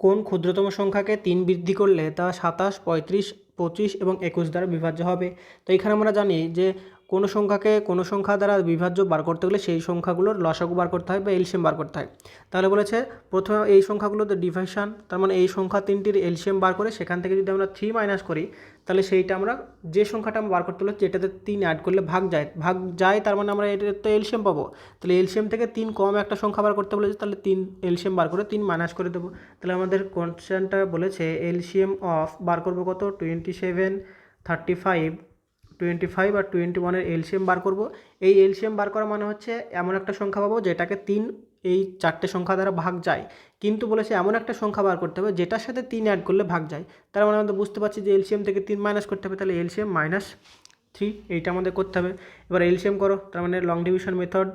কোন ক্ষুদ্রতম সংখ্যাকে তিন বৃদ্ধি করলে তা সাতাশ, পঁয়ত্রিশ, পঁচিশ এবং একুশ দ্বারা বিভাজ্য হবে? তো এখানে আমরা জানি যে কোনো সংখ্যাকে কোনো সংখ্যা দ্বারা বিভাজ্য বার করতে গেলে সেই সংখ্যাগুলোর লসাগু বার করতে হয় বা এলসিএম বার করতে হয়। তাহলে বলেছে, প্রথমে এই সংখ্যাগুলোতে ডিভিশন তার মানে এই সংখ্যা তিনটির এলসিএম বার করে সেখান থেকে যদি আমরা থ্রি মাইনাস করি, তাহলে সেইটা আমরা যে সংখ্যাটা আমরা বার করতে হলো যেটাতে তিন অ্যাড করলে ভাগ যায়। ভাগ যায় তার মানে আমরা এটাতে তো এলসিএম পাবো। তাহলে এলসিএম থেকে তিন কম একটা সংখ্যা বার করতে বলেছে, তাহলে তিন এলসিএম বার করে তিন মাইনাস করে দেবো। তাহলে আমাদের কোশ্চেনটা বলেছে এলসিএম অফ বার করব কত? Twenty seven thirty five twenty five আর টোয়েন্টি ওয়ানের এলসিএম বার করব। এই এলসিএম বার করা মানে হচ্ছে এমন একটা সংখ্যা পাবো যেটাকে তিন এই চারটে সংখ্যা দ্বারা ভাগ যায়। কিন্তু বলেছে এমন একটা সংখ্যা বার করতে হবে যেটার সাথে তিন অ্যাড করলে ভাগ যায়। তার মানে আমাদের বুঝতে পারছি যে এলসিএম থেকে তিন মাইনাস করতে হবে, তাহলে এলসিএম মাইনাস থ্রি এইটা আমাদের করতে হবে। এবার এলসিএম করো, তার মানে লং ডিভিশন মেথড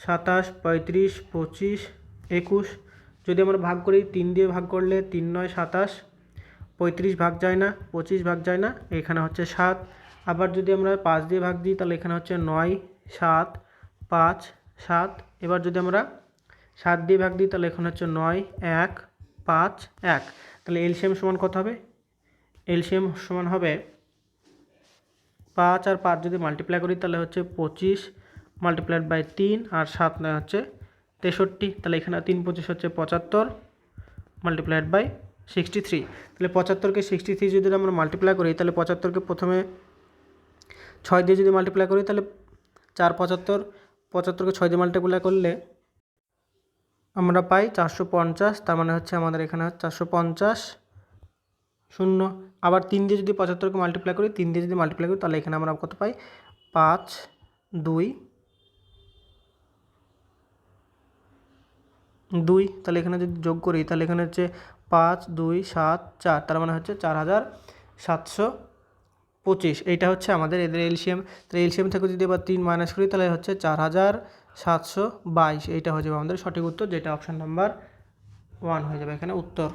সাতাশ, পঁয়ত্রিশ, পঁচিশ, একুশ। যদি আমরা ভাগ করি, তিন দিয়ে ভাগ করলে তিন নয়, সাতাশ, পঁয়ত্রিশ ভাগ যায় না, পঁচিশ ভাগ যায় না, এখানে হচ্ছে সাত। আবার যদি আমরা পাঁচ দিয়ে ভাগ দিই, তাহলে এখানে হচ্ছে নয়, সাত, পাঁচ, সাত। এবার যদি আমরা সাত দিয়ে ভাগ দিই, তাহলে এখানে হচ্ছে নয়, এক, পাঁচ, এক। তাহলে এলসিএম সমান কত হবে? এলসিএম সমান হবে পাঁচ আর পাঁচ যদি মাল্টিপ্লাই করি, তাহলে হচ্ছে পঁচিশ মাল্টিপ্লাইড বাই তিন আর সাত নয় হচ্ছে তেষট্টি। তাহলে এখানে তিন পঁচিশ হচ্ছে পঁচাত্তর মাল্টিপ্লাইড বাই সিক্সটি থ্রি তাহলে পঁচাত্তরকে সিক্সটি থ্রি যদি আমরা মাল্টিপ্লাই করি, তাহলে পঁচাত্তরকে প্রথমে ছয় দিয়ে যদি মাল্টিপ্লাই করি, তাহলে চার পঁচাত্তর, পঁচাত্তরকে ছয় দিয়ে মাল্টিপ্লাই করলে আমরা পাই চারশো পঞ্চাশ, তার মানে হচ্ছে আমাদের এখানে চারশো পঞ্চাশ শূন্য। আবার তিন দিয়ে যদি পঁচাত্তরকে মাল্টিপ্লাই করি, তিন দিয়ে যদি মাল্টিপ্লাই করি, তাহলে এখানে আমরা কত পাই? পাঁচ, দুই দুই। তাহলে এখানে যদি যোগ করি, তাহলে এখানে হচ্ছে পাঁচ, দুই, সাত, চার, তার মানে হচ্ছে চার হাজার সাতশো পঁচিশ, এইটা হচ্ছে আমাদের এদের এলসিএম। তাহলে এলসিএম থেকে যদি এবার তিন মাইনাস করি, তাহলে হচ্ছে চার হাজার সাতশো বাইশ, এইটা হয়ে যাবে আমাদের সঠিক উত্তর, যেটা অপশান নাম্বার ওয়ান হয়ে যাবে এখানে উত্তর।